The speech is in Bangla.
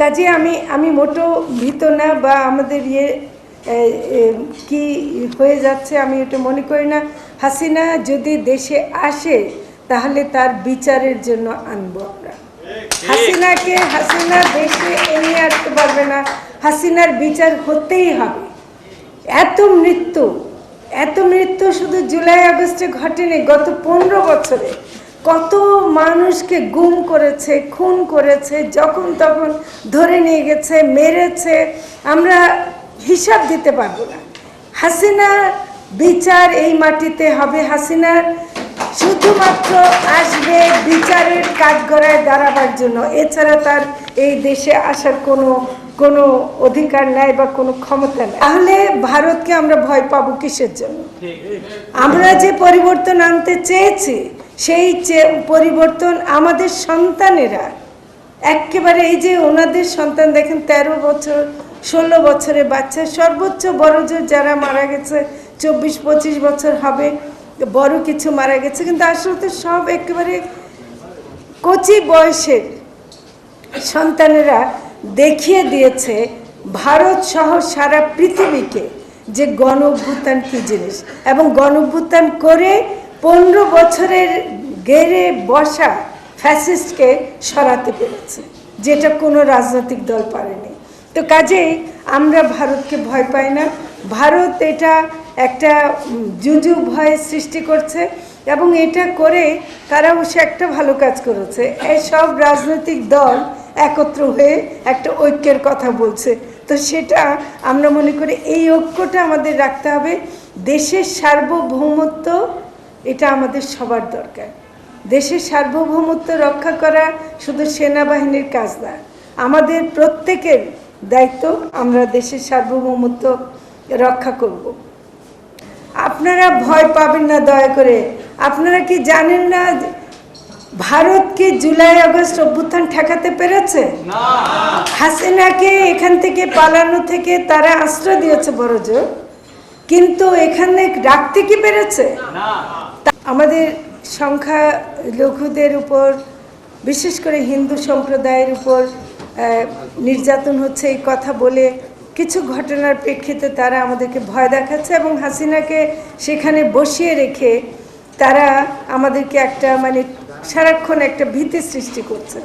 কাজে আমি আমি মোটো ভীত না বা আমাদের ইয়ে কি হয়ে যাচ্ছে আমি এটা মনে করি না। হাসিনা যদি দেশে আসে, তাহলে তার বিচারের জন্য আনব আমরা। হাসিনাকে, হাসিনা দেশে এনে আসতে পারবে না। হাসিনার বিচার হতেই হবে। এত মৃত্যু এত মৃত্যু শুধু জুলাই আগস্টে ঘটেনি, গত পনেরো বছরে। কত মানুষকে গুম করেছে খুন করেছে যখন তখন ধরে নিয়ে গেছে মেরেছে আমরা হিসাব দিতে পারব না। হাসিনার বিচার এই মাটিতে হবে। হাসিনার শুধুমাত্র আসবে বিচারের কাঠগড়ায় দাঁড়াবার জন্য। এছাড়া তার এই দেশে আসার কোনো কোনো অধিকার নাই বা কোনো ক্ষমতা নেই। তাহলে ভারতকে আমরা ভয় পাবো কিসের জন্য? আমরা যে পরিবর্তন আনতে চেয়েছি সেই পরিবর্তন আমাদের সন্তানেরা, একেবারে এই যে ওনাদের সন্তান, দেখেন তেরো বছর, ষোলো বছরের বাচ্চা, সর্বোচ্চ বড় জোর যারা মারা গেছে, চব্বিশ, পঁচিশ বছর হবে, বড় কিছু মারা গেছে, কিন্তু আসলে তো সব একেবারে কচি বয়সের সন্তানেরা দেখিয়ে দিয়েছে, ভারত সহ সারা পৃথিবীকে যে গণ অভ্যুত্থান কী জিনিস। এবং গণ অভ্যুত্থান করে পনেরো বছরের গেড়ে বসা ফ্যাসিস্টকে সরাতে পেরেছে, যেটা কোনো রাজনৈতিক দল পারেনি। তো কাজেই আমরা ভারতকে ভয় পাই না। ভারত এটা একটা জুজু ভয় সৃষ্টি করছে এবং এটা করে তারা অবশ্য একটা ভালো কাজ করেছে। সব রাজনৈতিক দল একত্র হয়ে একটা ঐক্যের কথা বলছে। তো সেটা আমরা মনে করি এই ঐক্যটা আমাদের রাখতে হবে। দেশের সার্বভৌমত্ব এটা আমাদের সবার দরকার। দেশের সার্বভৌমত্ব রক্ষা করা শুধু সেনাবাহিনীর কাজ না আমাদের প্রত্যেকের দায়িত্ব আমরা দেশের সার্বভৌমত্ব রক্ষা করব। আপনারা ভয় পাবেন না দয়া করে। আপনারা কি জানেন না ভারত কি জুলাই আগস্ট অভ্যুত্থান ঠেকাতে পেরেছে? হাসিনাকে এখান থেকে পালানো থেকে তারা আশ্রয় দিয়েছে বড় জোর কিন্তু এখানে রাখতে কি পেরেছে? তা- আমাদের সংখ্যা লঘুদের উপর বিশেষ করে হিন্দু সম্প্রদায়ের উপর নির্যাতন হচ্ছে এই কথা বলে কিছু ঘটনার প্রেক্ষিতে তারা আমাদেরকে ভয় দেখাচ্ছে এবং হাসিনাকে সেখানে বসিয়ে রেখে তারা আমাদেরকে একটা মানে সারাক্ষণ একটা ভীতি সৃষ্টি করছে।